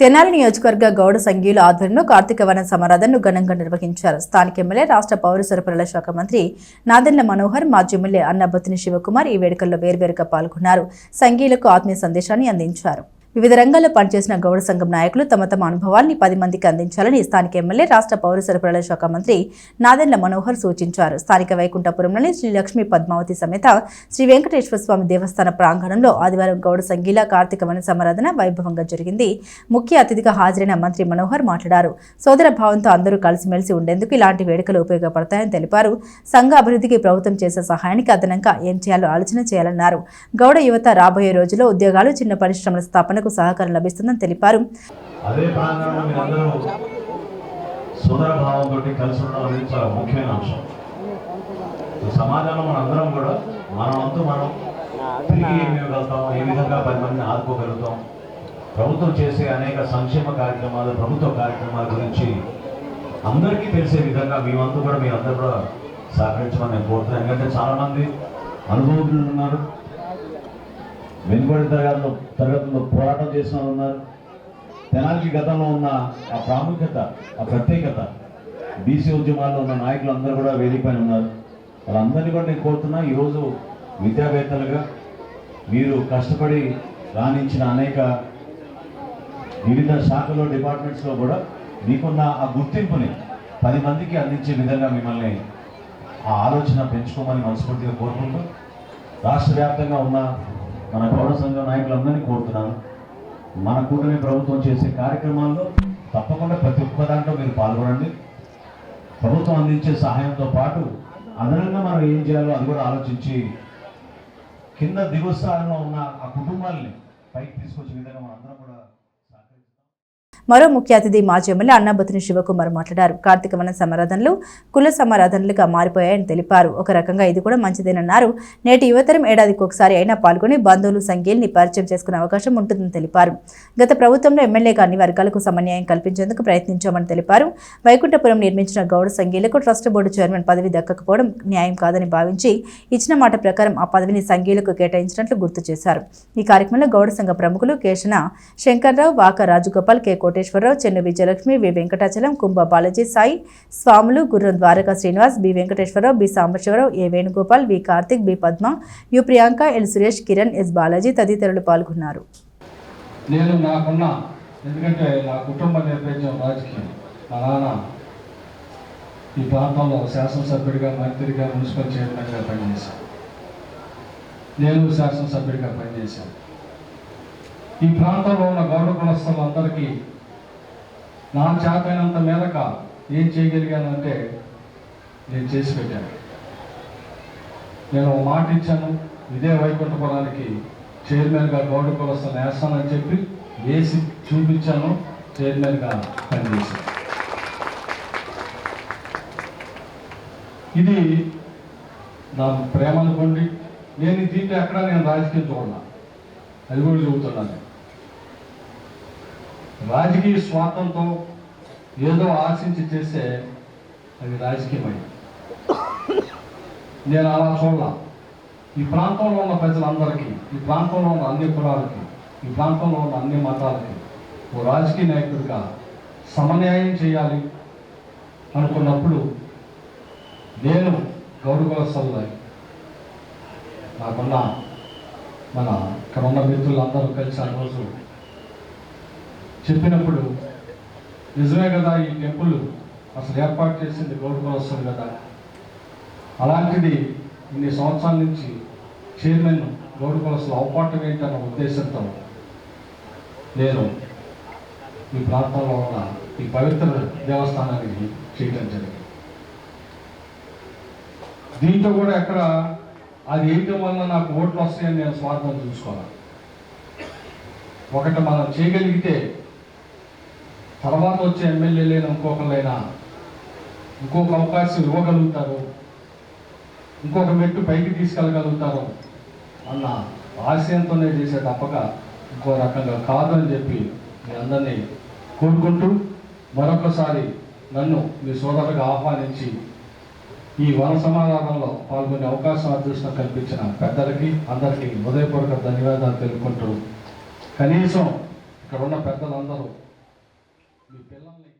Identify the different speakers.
Speaker 1: తెనాలి నియోజకవర్గ గౌడ సంఘీయుల ఆధ్వర్యంలో కార్తీక వన సమారాధనను ఘనంగా నిర్వహించారు. స్థానిక ఎమ్మెల్యే రాష్ట్ర పౌర సరఫరాల శాఖ మంత్రి నాదెండ్ల మనోహర్ మాజీ ఎమ్మెల్యే అన్నబత్తిని శివకుమార్ ఈ వేడుకల్లో వేర్వేరుగా పాల్గొన్నారు. సంఘీయులకు ఆత్మీయ సందేశాన్ని అందించారు. వివిధ రంగాల్లో పనిచేసిన గౌడ సంఘం నాయకులు తమ తమ అనుభవాల్ని పది మందికి అందించాలని స్థానిక ఎమ్మెల్యే రాష్ట్ర పౌర సరఫరాల శాఖ మంత్రి నాదెండ్ల మనోహర్ సూచించారు. స్థానిక వైకుంఠపురంలోని శ్రీ లక్ష్మీ పద్మావతి సమేత శ్రీ వెంకటేశ్వర స్వామి దేవస్థాన ప్రాంగణంలో ఆదివారం గౌడ సంగీల కార్తీక వన సమారాధన వైభవంగా జరిగింది. ముఖ్య అతిథిగా హాజరైన మంత్రి మనోహర్ మాట్లాడారు. సోదర భావంతో అందరూ కలిసిమెలిసి ఉండేందుకు ఇలాంటి వేడుకలు ఉపయోగపడతాయని తెలిపారు. సంఘ అభివృద్ధికి ప్రభుత్వం చేసే సహాయానికి అదనంగా ఏం చేయాలో ఆలోచన చేయాలన్నారు. గౌడ యువత రాబోయే రోజుల్లో ఉద్యోగాలు చిన్న పరిశ్రమల స్థాపన ప్రజలకు సహకారం లభిస్తుందని తెలిపారు.
Speaker 2: అదే కలిసి ఉండడం చాలా ముఖ్యమైన అంశం. సమాజంలో మనందరం కూడా మనం అంతా మనం తిరిగి ఏమి ఇవ్వగలుగుతాం ఏ విధంగా పది మందిని ఆదుకోగలుగుతాం ప్రభుత్వం చేసే అనేక సంక్షేమ కార్యక్రమాలు ప్రభుత్వ కార్యక్రమాల గురించి అందరికీ తెలిసే విధంగా మేమంతా కూడా మీ అందరూ కూడా సహకరించమని నేను కోరుతున్నాను. ఎందుకంటే చాలామంది అనుభవజ్ఞులు ఉన్నారు వెనుకబడి తరగతిలో తరగతుల్లో పోరాటం చేసిన ఉన్నారు. తెనాలికి గతంలో ఉన్న ఆ ప్రాముఖ్యత ఆ ప్రత్యేకత బీసీ ఉద్యమాల్లో ఉన్న నాయకులు అందరూ కూడా వేదికపైన ఉన్నారు. వాళ్ళందరినీ కూడా నేను కోరుతున్నా ఈరోజు విద్యావేత్తలుగా మీరు కష్టపడి రాణించిన అనేక వివిధ శాఖలో డిపార్ట్మెంట్స్లో కూడా మీకున్న ఆ గుర్తింపుని పది మందికి అందించే విధంగా మిమ్మల్ని ఆ ఆలోచన పెంచుకోమని మనస్ఫూర్తిగా కోరుకుంటూ రాష్ట్ర వ్యాప్తంగా ఉన్న మన గౌడ సంఘ నాయకులందరినీ కోరుతున్నాను. మన కూటమి ప్రభుత్వం చేసే కార్యక్రమాల్లో తప్పకుండా ప్రతి ఒక్క దాంట్లో మీరు పాల్గొనండి. ప్రభుత్వం అందించే సహాయంతో పాటు అదనంగా మనం ఏం చేయాలో అది కూడా ఆలోచించి కింద దిగుస్థానంలో ఉన్న ఆ కుటుంబాల్ని పైకి తీసుకొచ్చే విధంగా మనందరం అందరం కూడా
Speaker 1: మరో ముఖ్య అతిథి మాజీ ఎమ్మెల్యే అన్నాబతిని శివకుమార్ మాట్లాడారు. కార్తీక వన సమారాధనలు కుల సమారాధనలుగా మారిపోయాయని తెలిపారు. ఒక రకంగా ఇది కూడా మంచిదేనన్నారు. నేటి యువతరం ఏడాదికి ఒకసారి అయినా పాల్గొని బంధువులు సంఘీల్ని పరిచయం చేసుకునే అవకాశం ఉంటుందని తెలిపారు. గత ప్రభుత్వంలో ఎమ్మెల్యేగా అన్ని వర్గాలకు సమన్యాయం కల్పించేందుకు ప్రయత్నించామని తెలిపారు. వైకుంఠపురం నిర్మించిన గౌడ సంఘీయులకు ట్రస్ట్ బోర్డు చైర్మన్ పదవి దక్కకపోవడం న్యాయం కాదని భావించి ఇచ్చిన మాట ప్రకారం ఆ పదవిని సంఘీయులకు కేటాయించినట్లు గుర్తు చేశారు. ఈ కార్యక్రమంలో గౌడ సంఘ ప్రముఖులు కేశన శంకర్రావు వాక రాజగోపాల్ కె కోటేశ్వరరావు చెన్ను విజయలక్ష్మి వి వెంకటాచలం కుంభ బాలాజీ సాయి స్వాములు Gurram Dwaraka Srinivas B Venkateswara Rao B Sambasiva Rao A Venugopal V Karthik B Padma U Priyanka L Suresh Kiran S Balaji తదితరులు పాల్గొన్నారు.
Speaker 3: నేను నాకున్న ఎందుకంటే నా కుటుంబ నేపథ్యం రాజకీయం. మా నాన్న ఈ ప్రాంతంలో శాసనసభ్యుడిగా మంత్రిగా మున్సిపల్ చైర్మన్గా పనిచేశాను నేను శాసనసభ్యుడిగా పనిచేశాను. ఈ ప్రాంతంలో ఉన్న గౌరవ కులస్తులందరికీ నా చేతైనంత మేరక ఏం చేయగలిగానంటే నేను చేసి పెట్టాను. నేను మాట ఇచ్చాను ఇదే వైకుంఠపురానికి చైర్మన్గా గౌడ కులస్తాను వేస్తానని చెప్పి వేసి చూపించాను చైర్మన్గా పనిచేశాను. ఇది నా ప్రేమ అనుకోండి నేను దీంట్లో ఎక్కడ నేను రాజకీయం చూడాలి అది కూడా చెబుతున్నాను రాజకీయ స్వార్థంతో ఏదో ఆశించి చేస్తే అది రాజకీయమై. నేను అలా చూడాల. ఈ ప్రాంతంలో ఉన్న ప్రజలందరికీ ఈ ప్రాంతంలో ఉన్న అన్ని కులాలకి ఈ ప్రాంతంలో ఉన్న అన్ని మతాలకి ఓ రాజకీయ నాయకుడిగా సమన్యాయం చేయాలి అనుకున్నప్పుడు నేను గౌరవస్థల్లో నాకున్న మన ఇక్కడ ఉన్న మిత్రులందరూ కలిసి ఆ రోజు చెప్పినప్పుడు నిజమే కదా ఈ టెంపుల్? అసలు ఏర్పాటు చేసింది గౌరవస్థలు కదా. అలాంటిది ఇన్ని సంవత్సరాల నుంచి చైర్మన్ గౌడ్ కొలసలు అవపాటం ఏంటన్న ఉద్దేశంతో నేను ఈ ప్రాంతంలో ఉన్న ఈ పవిత్ర దేవస్థానానికి చేయటం జరిగింది. దీంతో కూడా ఎక్కడ అది వేయటం వల్ల నాకు ఓట్లు వస్తాయని నేను స్వార్థం చూసుకోవాలి. ఒకటి మనం చేయగలిగితే తర్వాత వచ్చే ఎమ్మెల్యేలైనా ఇంకొకరైనా ఇంకొక అవకాశం ఇవ్వగలుగుతారు. ఇంకొక మెట్టు పైకి తీసుకెళ్ళగలుగుతారు అన్న ఆశయంతోనే చేసే తప్పక ఇంకో రకంగా కాదు అని చెప్పి మీ అందరినీ కోరుకుంటూ మరొకసారి నన్ను మీ సోదరుగా ఆహ్వానించి ఈ వన సమాధానంలో పాల్గొనే అవకాశం అదృష్టం కల్పించిన పెద్దలకి అందరికీ హృదయపూర్వక ధన్యవాదాలు తెలుపుకుంటూ కనీసం ఇక్కడ ఉన్న పెద్దలందరూ 你别费